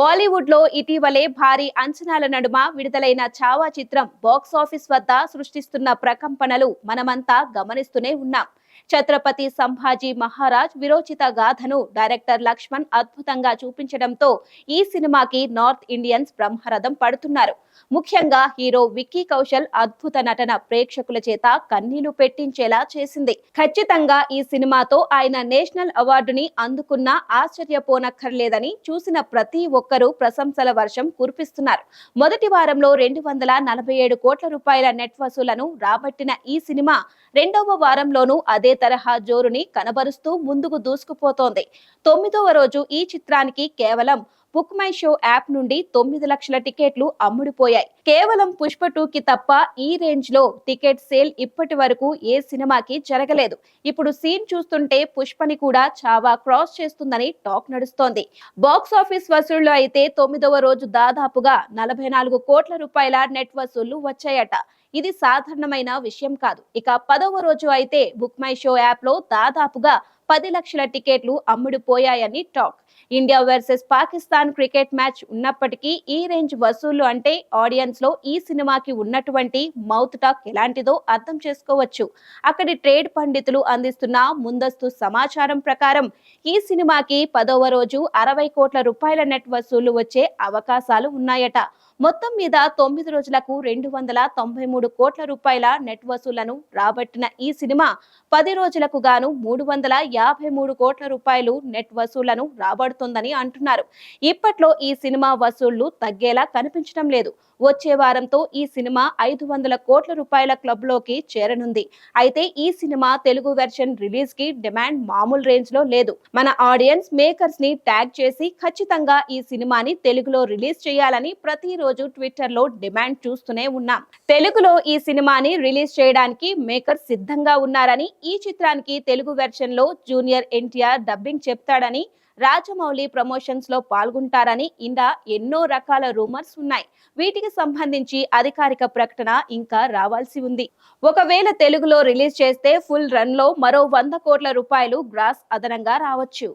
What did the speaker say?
బాలీవుడ్లో ఇటీవలే భారీ అంచనాల నడుమ విడుదలైన చావా చిత్రం బాక్స్ ఆఫీస్ వద్ద సృష్టిస్తున్న ప్రకంపనలు మనమంతా గమనిస్తూనే ఉన్నాం. ఛత్రపతి సంభాజీ మహారాజ్ విరోచిత గాథను డైరెక్టర్ లక్ష్మణ్ అద్భుతంగా చూపించడంతో ఈ సినిమాకి నార్త్ ఇండియన్స్ బ్రహ్మరథం పడుతున్నారు. ముఖ్యంగా హీరో విక్కీ కౌశల్ అద్భుత నటన ప్రేక్షకుల చేత కన్నీలు పెట్టించేలా చేసింది. ఖచ్చితంగా ఈ సినిమాతో ఆయన నేషనల్ అవార్డుని అందుకున్న ఆశ్చర్యపోనక్కర్లేదని చూసిన ప్రతి ఒక్కరూ ప్రశంసల వర్షం కురిపిస్తున్నారు. మొదటి వారంలో రెండు వందల నలభై ఏడు కోట్ల రూపాయల నెట్ వసూలను రాబట్టిన ఈ సినిమా రెండవ వారంలోనూ అదే తరహా జోరుని కనబరుస్తూ ముందుకు దూసుకుపోతోంది. తొమ్మిదవ రోజు ఈ చిత్రానికి కేవలం బుక్ మై షో యాప్ నుండి తొమ్మిది లక్షల టికెట్లు అమ్ముడుపోయాయి. కేవలం పుష్ప టూ కి తప్ప ఈ రేంజ్లో టికెట్ సేల్ ఇప్పటి వరకు ఏ సినిమాకి జరగలేదు. ఇప్పుడు సీన్ చూస్తుంటే పుష్పని కూడా చావా క్రాస్ చేస్తుందని టాక్ నడుస్తోంది. బాక్స్ ఆఫీస్ వసూళ్ళు అయితే తొమ్మిదవ రోజు దాదాపుగా నలభై నాలుగు కోట్ల రూపాయల నెట్ వసూళ్ళు వచ్చాయట. ఇది సాధారణమైన విషయం కాదు. ఇక పదవ రోజు అయితే బుక్ మై షో యాప్లో దాదాపుగా పది లక్షల టికెట్లు అమ్ముడుపోయాయని talk. India versus Pakistan cricket match ఉన్నప్పటికీ ఈ రేంజ్ వసూళ్ళు అంటే ఆడియన్స్లో ఈ సినిమాకి ఉన్నటువంటి మౌత్ టాక్ ఎలాంటిదో అర్థం చేసుకోవచ్చు. అక్కడి ట్రేడ్ పండితులు అందిస్తున్న ముందస్తు సమాచారం ప్రకారం ఈ సినిమాకి పదవ రోజు అరవై కోట్ల రూపాయల నెట్ వసూళ్ళు వచ్చే అవకాశాలు ఉన్నాయట. మొత్తం మీద తొమ్మిది రోజులకు రెండు వందల తొంభై మూడు కోట్ల రూపాయల నెట్ వసూళ్ళను రాబట్టిన ఈ సినిమా పది రోజులకు గాను మూడు వందల యాభై మూడు కోట్ల రూపాయలు నెట్ వసూళ్ళను రాబడుతుందని అంటున్నారు. ఇప్పట్లో ఈ సినిమా వసూళ్ళు తగ్గేలా కనిపించడం లేదు. వచ్చే వారంతో ఈ సినిమా ఐదు వందల కోట్ల రూపాయల క్లబ్లోకి చేరనుంది. అయితే ఈ సినిమా తెలుగు వెర్షన్ రిలీజ్కి డిమాండ్ మామూలు రేంజ్లో లేదు. మన ఆడియన్స్ మేకర్స్ని ట్యాగ్ చేసి ఖచ్చితంగా ఈ సినిమాని తెలుగులో రిలీజ్ చేయాలని ప్రతిరోజు ట్విట్టర్లో డిమాండ్ చూస్తూనే ఉన్నాం. తెలుగులో ఈ సినిమాని రిలీజ్ చేయడానికి మేకర్స్ సిద్ధంగా ఉన్నారని ఈ చిత్రానికి తెలుగు వెర్షన్లో జూనియర్ ఎన్టీఆర్ డబ్బింగ్ చెప్తాడని రాజమౌళి ప్రమోషన్స్లో పాల్గొంటారని ఇలా ఎన్నో రకాల రూమర్స్ ఉన్నాయి. వీటికి సంబంధించి అధికారిక ప్రకటన ఇంకా రావాల్సి ఉంది. ఒకవేళ తెలుగులో రిలీజ్ చేస్తే ఫుల్ రన్లో మరో వంద కోట్ల రూపాయలు గ్రాస్ అదనంగా రావచ్చు.